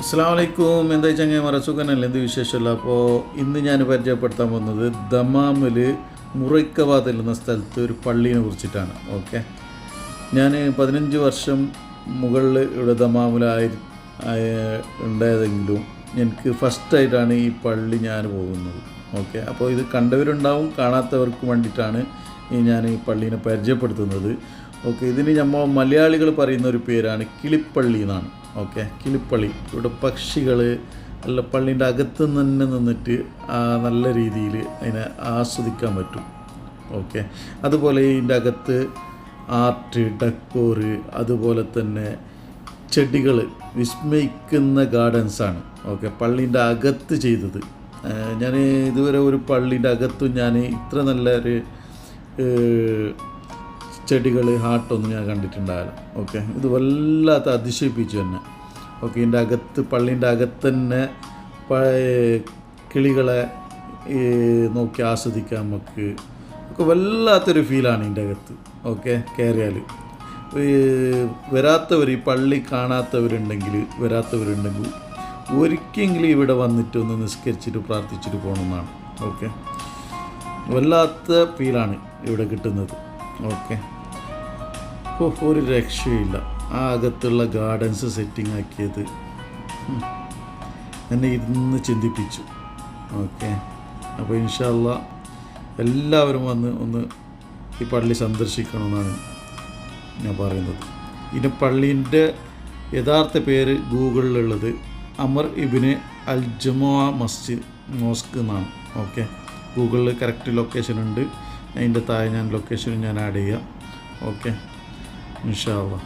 അസ്സാം വലൈക്കും എന്താ ചങ്ങ സുഖനല്ല? എന്ത് വിശേഷമല്ല അപ്പോൾ ഇന്ന് ഞാൻ പരിചയപ്പെടുത്താൻ പോകുന്നത് ദമാമിൽ മുറൈക്കവാദ് എന്ന സ്ഥലത്ത് ഒരു പള്ളീനെ കുറിച്ചിട്ടാണ്. ഓക്കെ? ഞാൻ പതിനഞ്ച് വർഷം മുകളിൽ ഇവിടെ ദമാമിലായി ഉണ്ടായതെങ്കിലും എനിക്ക് ഫസ്റ്റായിട്ടാണ് ഈ പള്ളി ഞാൻ പോകുന്നത്. ഓക്കെ? അപ്പോൾ ഇത് കണ്ടവരുണ്ടാവും കാണാത്തവർക്ക് വേണ്ടിയിട്ടാണ് ഞാൻ ഈ പള്ളീനെ പരിചയപ്പെടുത്തുന്നത്. ഓക്കെ? ഇതിന് നമ്മൾ മലയാളികൾ പറയുന്ന ഒരു പേരാണ് കിളിപ്പള്ളി എന്നാണ്. ഓക്കെ. കിളിപ്പള്ളി. ഇവിടെ പക്ഷികൾ അല്ല പള്ളീന്റെ അകത്ത് തന്നെ നിന്നിട്ട് നല്ല രീതിയിൽ അതിനെ ആസ്വദിക്കാൻ പറ്റും. ഓക്കെ. അതുപോലെ ഇതിന്റെ അകത്ത് ആർട്ട് ഡെക്കോറ് അതുപോലെ തന്നെ ചെടികൾ വിസ്മയിക്കുന്ന ഗാർഡൻസാണ് ഓക്കെ. പള്ളീന്റെ അകത്ത് ചെയ്തത്. ഞാൻ ഇതുവരെ ഒരു പള്ളീന്റെ അകത്തും ഞാൻ ഇത്ര നല്ലൊരു ചെടികൾ ഹാർട്ടൊന്നും ഞാൻ കണ്ടിട്ടുണ്ടായാലും ഓക്കെ? ഇത് വല്ലാത്ത അതിശയിപ്പിച്ചു തന്നെ ഓക്കെ ഇതിന്റെ അകത്ത് പള്ളീന്റെ അകത്ത് തന്നെ കിളികളെ നോക്കി ആസ്വദിക്കാൻ നമുക്ക് ഒക്കെ വല്ലാത്തൊരു ഫീലാണ് ഇതിന്റെ അകത്ത്. ഓക്കെ? കയറിയാൽ വരാത്തവർ ഈ പള്ളി കാണാത്തവരുണ്ടെങ്കിൽ വരാത്തവരുണ്ടെങ്കിൽ ഒരിക്കലെങ്കിലും ഇവിടെ വന്നിട്ട് ഒന്ന് നിസ്കരിച്ചിട്ട് പ്രാർത്ഥിച്ചിട്ട് പോകണമെന്നാണ്. ഓക്കെ? വല്ലാത്ത ഫീലാണ് ഇവിടെ കിട്ടുന്നത്. ഓക്കെ? ഓ ഒരു രക്ഷയില്ല ആ അകത്തുള്ള ഗാർഡൻസ് സെറ്റിംഗ് ആക്കിയത്. എന്നെ ഇരുന്ന് ചിന്തിപ്പിച്ചു. ഓക്കെ. അപ്പോൾ ഇൻഷല്ല എല്ലാവരും വന്ന് ഒന്ന് ഈ പള്ളി സന്ദർശിക്കണമെന്നാണ് ഞാൻ പറയുന്നത്. ഇനി പള്ളീന്റെ യഥാർത്ഥ പേര് ഗൂഗിളിലുള്ളത് അമർ ഇബിന് അൽ ജമോ മസ്ജിദ് മോസ്ക് എന്നാണ്. ഓക്കെ. ഗൂഗിളിൽ കറക്റ്റ് ലൊക്കേഷൻ ഉണ്ട് അതിന്റെ താഴെ ഞാൻ ലൊക്കേഷൻ ഞാൻ ആഡ് ചെയ്യാം. ഓക്കെ. İnşallah.